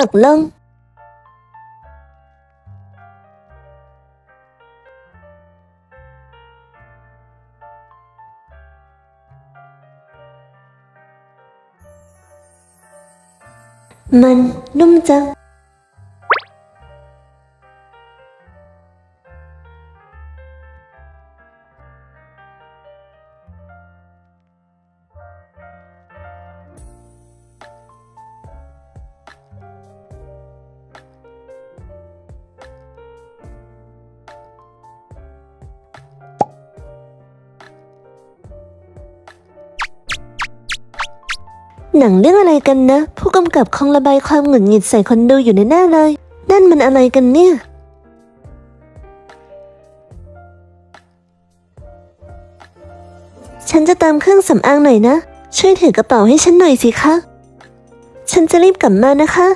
ตกลงมั หนังเรื่องอะไรกันนะ ผู้กำกับคงระบายความหงุดหงิดใส่คนดูอยู่ในหน้าเลย นั่นมันอะไรกันเนี่ย ฉันจะเติมเครื่องสำอางหน่อยนะ ช่วยถือกระเป๋าให้ฉันหน่อยสิคะ ฉันจะรีบกลับมานะคะ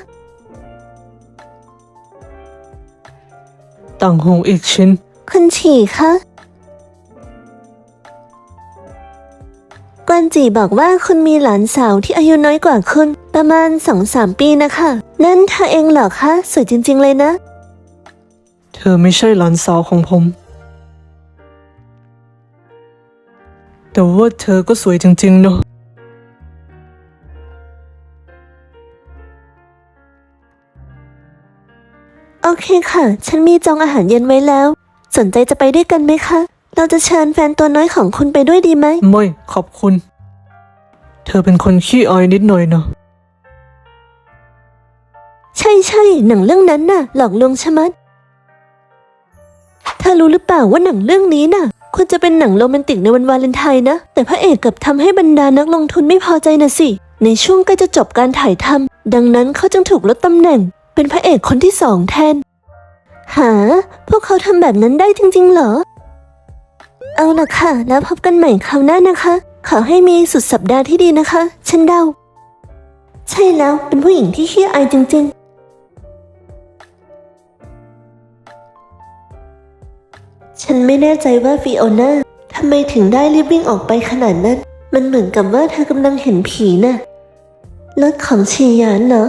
ต่างหูอีกชิ้น คุณฉี่คะ กวนจีบอกว่าคุณมีหลานสาวที่อายุน้อยกว่าคุณ ประมาณสองสามปีนะคะ นั่นเธอเองเหรอคะ สวยจริง ๆ เลยนะ เธอไม่ใช่หลานสาวของผม แต่ว่าเธอก็สวยจริง ๆ เนอะโอเคค่ะ ฉันมีจองอาหารเย็นไว้แล้ว สนใจจะไปด้วยกันไหมคะ เราจะเชิญแฟนตัวน้อยของคุณไปด้วยดีไหม ไม่ขอบคุณ เธอเป็นคนขี้อายนิดหน่อยนะใช่ใช่หนังเรื่องนั้นน่ะ หลอกลวงชะมัด เธอรู้หรือเปล่าว่าหนังเรื่องนี้น่ะควรจะเป็นหนังโรแมนติกในวันวาเลนไทน์นะ แต่พระเอกกลับทำให้บรรดานักลงทุนไม่พอใจนะสิ ในช่วงใกล้จะจบการถ่ายทำดังนั้นเขาจึงถูกลดตำแหน่ง เป็นพระเอกคนที่สองแทน หา พวกเขาทำแบบนั้นได้จริงๆเหรอ เอาละค่ะ แล้วพบกันใหม่คราวหน้านะคะ ขอให้มีสุดสัปดาห์ที่ดีนะคะ ฉันเดา ใช่แล้วเป็นผู้หญิงที่ขี้อายจริง ๆฉันไม่แน่ใจว่าฟิโอนาทำไมถึงได้รีบวิ่งออกไปขนาดนั้น มันเหมือนกับว่าเธอกำลังเห็นผีน่ะรถของชียานเหรอ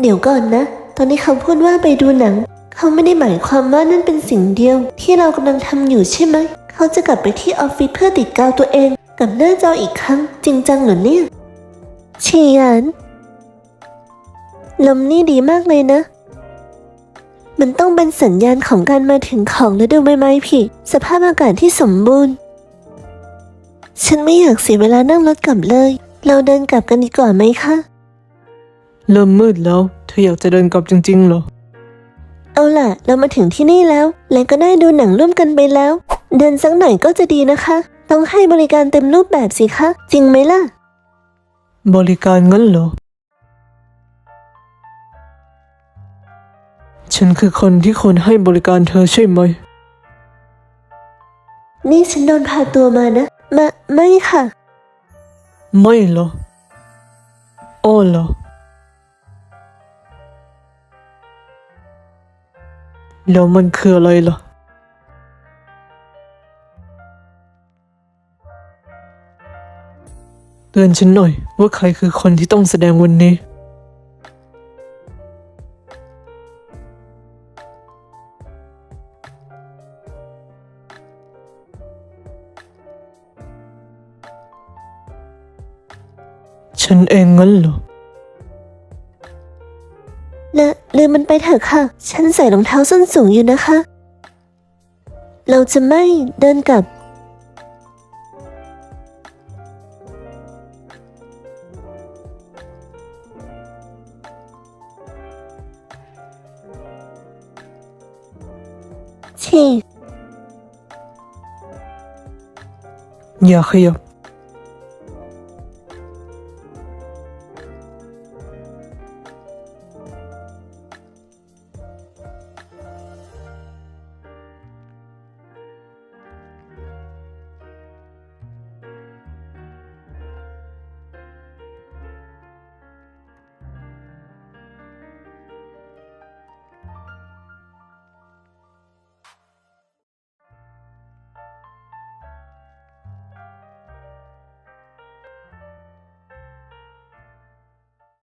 เดี๋ยวก่อนนะ ตอนนี้เขาพูดว่าไปดูหนัง เขาไม่ได้หมายความว่านั่นเป็นสิ่งเดียว ที่เรากำลังทำอยู่ใช่ไหม เขาจะกลับไปที่ออฟฟิศเพื่อติดกาวตัวเอง กับหน้าจออีกครั้ง จริงจังเหรอเนี่ยชียนลมนี่ดีมากเลยนะ มันต้องเป็นสัญญาณของการมาถึงของฤดูใบไม้ผลิสภาพอากาศที่สมบูรณ์ ฉันไม่อยากเสียเวลานั่งรถกลับเลย เราเดินกลับกันดีกว่าไหมคะ เริ่มมืดแล้ว เธออยากจะเดินกลับจริงๆเหรอ เอาล่ะ เรามาถึงที่นี่แล้ว และก็ได้ดูหนังร่วมกันไปแล้ว เดินสักหน่อยก็จะดีนะคะ ต้องให้บริการเต็มรูปแบบสิคะ จริงไหมล่ะ บริการงั้นเหรอ ฉันคือคนที่ควรให้บริการเธอใช่ไหม นี่ฉันโดนพาตัวมานะ มา ไม่ค่ะ ไม่เหรออ้อเหรอ แล้วมันคืออะไรล่ะ เตือนฉันหน่อย ว่าใครคือคนที่ต้องแสดงวันนี้ ฉันเองงั้นเหรอ ลืมมันไปเถอะค่ะ ฉันใส่รองเท้าส้นสูงอยู่นะคะ เราจะไม่เดินกลับ ชี อย่าขยับ